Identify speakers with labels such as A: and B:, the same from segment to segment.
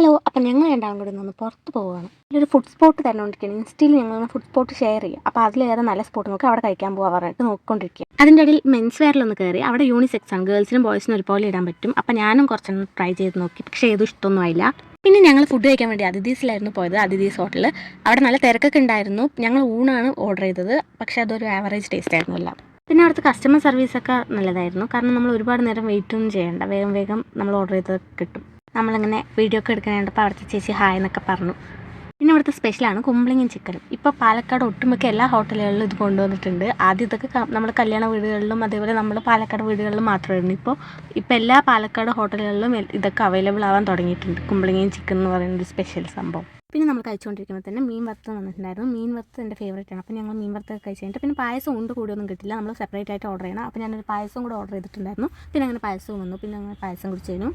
A: Hello അപ്പം ഞങ്ങൾ രണ്ടാളും കൂടി ഒന്ന് പുറത്ത് പോവുകയാണ്. ഒരു ഫുഡ് സ്പോട്ട് തരണോണ്ടിരിക്കുകയാണ് ഇൻസ്റ്റയിൽ ഞങ്ങൾ ഫുഡ് സ്പോട്ട് ഷെയർ ചെയ്യും. അപ്പോൾ അതിലേറെ നല്ല സ്പോട്ട് നോക്കി അവിടെ കഴിക്കാൻ പോകാൻ പറഞ്ഞിട്ട് നോക്കിക്കൊണ്ടിരിക്കുക അതിന്റെ ഇടയിൽ മെൻസ് വെയറിലൊന്ന് കയറി. അവിടെ യൂണിസെക്സ് ആണ്. ഗേൾസിനും ബോയ്സിനും ഒരുപോലെ ഇടാൻ പറ്റും. അപ്പോൾ ഞാനും കുറച്ചൊന്ന് ട്രൈ ചെയ്ത് നോക്കി. പക്ഷേ ഏതും ഇഷ്ടമൊന്നും ആയില്ല. പിന്നെ ഞങ്ങൾ ഫുഡ് കഴിക്കാൻ വേണ്ടി അതിഥീസിലായിരുന്നു പോയത്. അതിഥീസ് ഹോട്ടലിൽ അവിടെ നല്ല തിരക്കൊക്കെ ഉണ്ടായിരുന്നു. ഞങ്ങൾ ഊണാണ് ഓർഡർ ചെയ്തത്. പക്ഷേ അതൊരു ആവറേജ് ടേസ്റ്റ് ആയിരുന്നു എല്ലാം. പിന്നെ അവിടുത്തെ കസ്റ്റമർ സർവീസൊക്കെ നല്ലതായിരുന്നു. കാരണം നമ്മൾ ഒരുപാട് നേരം വെയിറ്റ് ഒന്നും ചെയ്യേണ്ട. വേഗം വേഗം നമ്മൾ ഓർഡർ ചെയ്തത് കിട്ടും. നമ്മളിങ്ങനെ വീഡിയോ ഒക്കെ എടുക്കാൻ കണ്ടപ്പോൾ അവിടുത്തെ ചേച്ചി ഹായ് എന്നൊക്കെ പറഞ്ഞു. പിന്നെ ഇവിടുത്തെ സ്പെഷ്യലാണ് കുമ്പളിങ്ങും ചിക്കനും ഇപ്പോൾ പാലക്കാട് ഒട്ടുമിക്ക എല്ലാ ഹോട്ടലുകളിലും ഇത് കൊണ്ടുവന്നിട്ടുണ്ട്. ആദ്യം ഇതൊക്കെ നമ്മൾ കല്യാണ വീടുകളിലും അതേപോലെ നമ്മൾ പാലക്കാട് വീടുകളിലും മാത്രമായിരുന്നു. ഇപ്പോൾ ഇപ്പോൾ എല്ലാ പാലക്കാട് ഹോട്ടലുകളിലും ഇതൊക്കെ അവൈലബിൾ ആവാൻ തുടങ്ങിയിട്ടുണ്ട്. കുമ്പളിങ്ങയും ചിക്കൻ എന്ന് പറയുന്ന സ്പെഷ്യൽ സംഭവം. പിന്നെ നമ്മൾ കഴിച്ചുകൊണ്ടിരിക്കുമ്പോൾ തന്നെ മീൻ വറുത്ത് വന്നിട്ടുണ്ടായിരുന്നു. മീൻ വറുത്ത് എന്റെ ഫേവറേറ്റ് ആണ്. അപ്പോൾ ഞങ്ങൾ മീൻ വറുത്ത് കഴിച്ച് കഴിഞ്ഞിട്ട് പിന്നെ പായസം ഉണ്ട് കൂടിയൊന്നും കിട്ടില്ല. നമ്മൾ സെപ്പറേറ്റ് ആയിട്ട് ഓർഡർ ചെയ്യണം. അപ്പോൾ ഞാനൊരു പായസം കൂടെ ഓർഡർ ചെയ്തിട്ടുണ്ടായിരുന്നു. പിന്നെ അങ്ങനെ പായസവും വന്നു. പിന്നെ അങ്ങനെ പായസം കുടിച്ചു കഴിഞ്ഞു.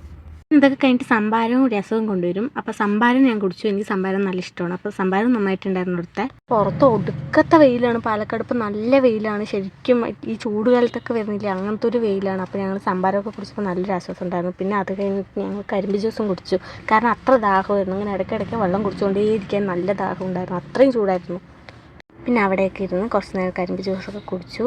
A: ഇതൊക്കെ കഴിഞ്ഞിട്ട് സംഭാരവും രസവും കൊണ്ടുവരും. അപ്പോൾ സംഭാരം ഞാൻ കുടിച്ചു. എനിക്ക് സംഭാരം നല്ല ഇഷ്ടമാണ്. അപ്പോൾ സംഭാരം നന്നായിട്ടുണ്ടായിരുന്നു ഇവിടുത്തെ പുറത്ത് ഒടുക്കത്തെ വെയിലാണ്. പാലക്കാട് ഇപ്പോൾ നല്ല വെയിലാണ്. ശരിക്കും ഈ ചൂടുകാലത്തൊക്കെ വരുന്നില്ല അങ്ങനത്തെ ഒരു വെയിലാണ്. അപ്പോൾ ഞങ്ങൾ സംഭാരമൊക്കെ കുടിച്ചപ്പോൾ നല്ലൊരു ആശ്വാസം ഉണ്ടായിരുന്നു. പിന്നെ അത് കഴിഞ്ഞിട്ട് ഞങ്ങൾ കരിമ്പ് ജ്യൂസും കുടിച്ചു. കാരണം അത്ര ദാഹമായിരുന്നു. അങ്ങനെ ഇടയ്ക്കിടയ്ക്ക് വെള്ളം കുടിച്ചുകൊണ്ടേയിരിക്കാൻ നല്ല ദാഹം ഉണ്ടായിരുന്നു. അത്രയും ചൂടായിരുന്നു. പിന്നെ അവിടെയൊക്കെ ഇരുന്ന് കുറച്ച് നേരം കരിമ്പ് ജ്യൂസൊക്കെ കുടിച്ചു.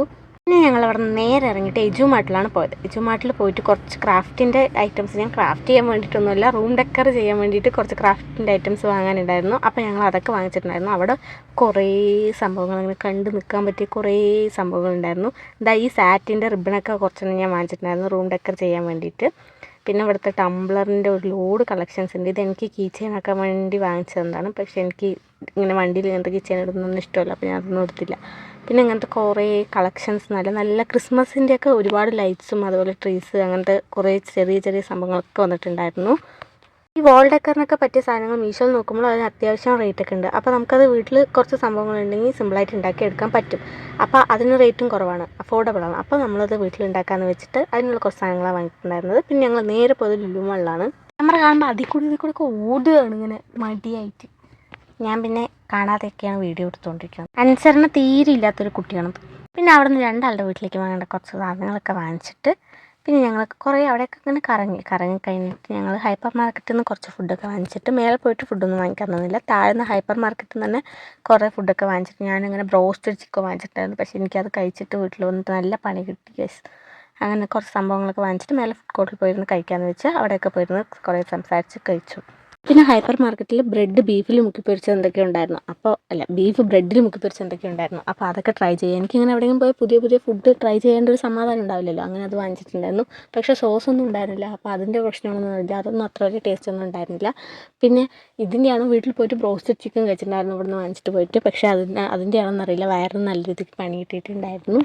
A: പിന്നെ ഞങ്ങൾ അവിടെ നേരെ ഇറങ്ങിയിട്ട് എജു മാട്ടിലാണ് പോയത്. എജു മാട്ടിൽ പോയിട്ട് കുറച്ച് ക്രാഫ്റ്റിന്റെ ഐറ്റംസ് ഞാൻ ക്രാഫ്റ്റ് ചെയ്യാൻ വേണ്ടിയിട്ടൊന്നുമില്ല റൂം ഡെക്കർ ചെയ്യാൻ വേണ്ടിയിട്ട് കുറച്ച് ക്രാഫ്റ്റിന്റെ ഐറ്റംസ് വാങ്ങാനുണ്ടായിരുന്നു. അപ്പോൾ ഞങ്ങൾ അതൊക്കെ വാങ്ങിച്ചിട്ടുണ്ടായിരുന്നു. അവിടെ കുറേ സംഭവങ്ങൾ അങ്ങനെ കണ്ട് നിൽക്കാൻ പറ്റിയ കുറേ സംഭവങ്ങളുണ്ടായിരുന്നു ഇതാ ഈ സാറ്റിന്റെ റിബണൊക്കെ കുറച്ചൊന്നും ഞാൻ വാങ്ങിച്ചിട്ടുണ്ടായിരുന്നു റൂം ഡെക്കർ ചെയ്യാൻ വേണ്ടിയിട്ട്. പിന്നെ ഇവിടുത്തെ ടംബ്ലറിന്റെ ഒരു ലോഡ് കളക്ഷൻസ് ഉണ്ട്. ഇത് എനിക്ക് കീ ചെയിൻ ആക്കാൻ വേണ്ടി വാങ്ങിച്ചതാണ് പക്ഷേ എനിക്ക് ഇങ്ങനെ വണ്ടിയിൽ ഇങ്ങനത്തെ കീ ചെയിൻ ഇടുന്നൊന്നും ഇഷ്ടമല്ല. അപ്പോൾ ഞാൻ അതൊന്നും എടുത്തില്ല. പിന്നെ അങ്ങനത്തെ കുറേ കളക്ഷൻസ് നല്ല നല്ല ക്രിസ്മസിന്റെ ഒക്കെ ഒരുപാട് ലൈറ്റ്സും അതുപോലെ ട്രീസ് അങ്ങനത്തെ കുറേ ചെറിയ ചെറിയ സംഭവങ്ങളൊക്കെ വന്നിട്ടുണ്ടായിരുന്നു. ഈ വാൾ ഡെക്കറിനൊക്കെ പറ്റിയ സാധനങ്ങൾ മീഷോയിൽ നോക്കുമ്പോൾ അതിന് അത്യാവശ്യം റേറ്റ് ഒക്കെ ഉണ്ട്. അപ്പോൾ നമുക്കത് വീട്ടിൽ കുറച്ച് സംഭവങ്ങളുണ്ടെങ്കിൽ സിമ്പിളായിട്ട് ഉണ്ടാക്കി എടുക്കാൻ പറ്റും. അപ്പോൾ അതിന് റേറ്റും കുറവാണ് അഫോർഡബിൾ ആണ്. അപ്പോൾ നമ്മളത് വീട്ടിൽ ഉണ്ടാക്കാമെന്ന് വെച്ചിട്ട് അതിനുള്ള കുറച്ച് സാധനങ്ങളാണ് വാങ്ങിയിട്ടുണ്ടായിരുന്നത്. പിന്നെ ഞങ്ങൾ നേരെ പോയത് ലുലുമളിലാണ് ക്യാമറ കാണുമ്പോൾ അതിൽ കൂടി ഇതിൽ കൂടെ ഓടുകയാണ് ഇങ്ങനെ മടിയായിട്ട്. ഞാൻ പിന്നെ കാണാതെയൊക്കെയാണ് വീഡിയോ എടുത്തുകൊണ്ടിരിക്കുന്നത് അനുസരണ തീരെ ഇല്ലാത്തൊരു കുട്ടിയാണ്. പിന്നെ അവിടെ നിന്ന് രണ്ടാളുടെ വീട്ടിലേക്ക് വാങ്ങേണ്ട കുറച്ച് സാധനങ്ങളൊക്കെ വാങ്ങിച്ചിട്ട് പിന്നെ ഞങ്ങൾ കുറേ അവിടെയൊക്കെ ഇങ്ങനെ കറങ്ങി കറങ്ങി കഴിഞ്ഞിട്ട് ഞങ്ങൾ ഹൈപ്പർ മാർക്കറ്റിൽ നിന്ന് കുറച്ച് ഫുഡൊക്കെ വാങ്ങിച്ചിട്ട് മേലെ പോയിട്ട് ഫുഡൊന്നും വാങ്ങിക്കാൻ തന്നില്ല. താഴ്ന്ന ഹൈപ്പർ മാർക്കറ്റിൽ നിന്ന് തന്നെ കുറേ ഫുഡൊക്കെ വാങ്ങിച്ചിട്ട് ഞാനിങ്ങനെ ബ്രോസ്റ്റഡ് ചിക്കൻ വാങ്ങിച്ചിട്ടുണ്ടായിരുന്നു പക്ഷേ എനിക്കത് കഴിച്ചിട്ട് വീട്ടിൽ വന്നിട്ട് നല്ല പണി കിട്ടി ഗസ് അങ്ങനെ കുറച്ച് സംഭവങ്ങളൊക്കെ വാങ്ങിച്ചിട്ട് മേലെ ഫുഡ് കോർട്ടിൽ പോയിരുന്ന് കഴിക്കാമെന്ന് വെച്ചാൽ അവിടെയൊക്കെ പോയിരുന്ന് കുറേ സംസാരിച്ച് കഴിച്ചു. പിന്നെ ഹൈപ്പർ മാർക്കറ്റിൽ ബ്രെഡ് ബീഫിൽ മുക്കി പൊരിച്ചത് എന്തൊക്കെ ഉണ്ടായിരുന്നു അപ്പോൾ അല്ല ബീഫ് ബ്രെഡിൽ മുക്കി പൊരിച്ചത് എന്തൊക്കെ ഉണ്ടായിരുന്നു അപ്പോൾ അതൊക്കെ ട്രൈ ചെയ്യാം. എനിക്കിങ്ങനെ എവിടെയെങ്കിലും പോയി പുതിയ പുതിയ ഫുഡ് ട്രൈ ചെയ്യേണ്ട ഒരു സമാധാനം ഉണ്ടാവില്ലല്ലോ? അങ്ങനെ അത് വാങ്ങിച്ചിട്ടുണ്ടായിരുന്നു. പക്ഷേ സോസ് ഒന്നും ഉണ്ടായിരുന്നില്ല. അപ്പോൾ അതിന്റെ പ്രശ്നമൊന്നും ഇല്ല. അതൊന്നും അത്ര വലിയ ടേസ്റ്റ് ഒന്നും ഉണ്ടായിരുന്നില്ല. പിന്നെ ഇതിന്റെയാണ് വീട്ടിൽ പോയിട്ട് ബ്രോസ്റ്റഡ് ചിക്കൻ കഴിച്ചിട്ടുണ്ടായിരുന്നു ഇവിടുന്ന് വാങ്ങിച്ചിട്ട് പോയിട്ട്. പക്ഷേ അതിന് അതിന്റെ ആണെന്നറിയില്ല വയറിന് നല്ല രീതിക്ക് പണി കിട്ടിയിട്ടുണ്ടായിരുന്നു.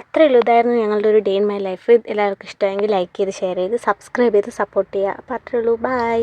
A: അത്രേ ഉള്ളൂ ഇതായിരുന്നു ഞങ്ങളുടെ ഒരു ഡേ ഇൻ മൈ ലൈഫ് എല്ലാവർക്കും ഇഷ്ടമെങ്കിൽ ലൈക്ക് ചെയ്ത് ഷെയർ ചെയ്ത് സബ്സ്ക്രൈബ് ചെയ്ത് സപ്പോർട്ട് ചെയ്യുക. അപ്പോൾ അത്രേ ഉള്ളൂ. ബൈ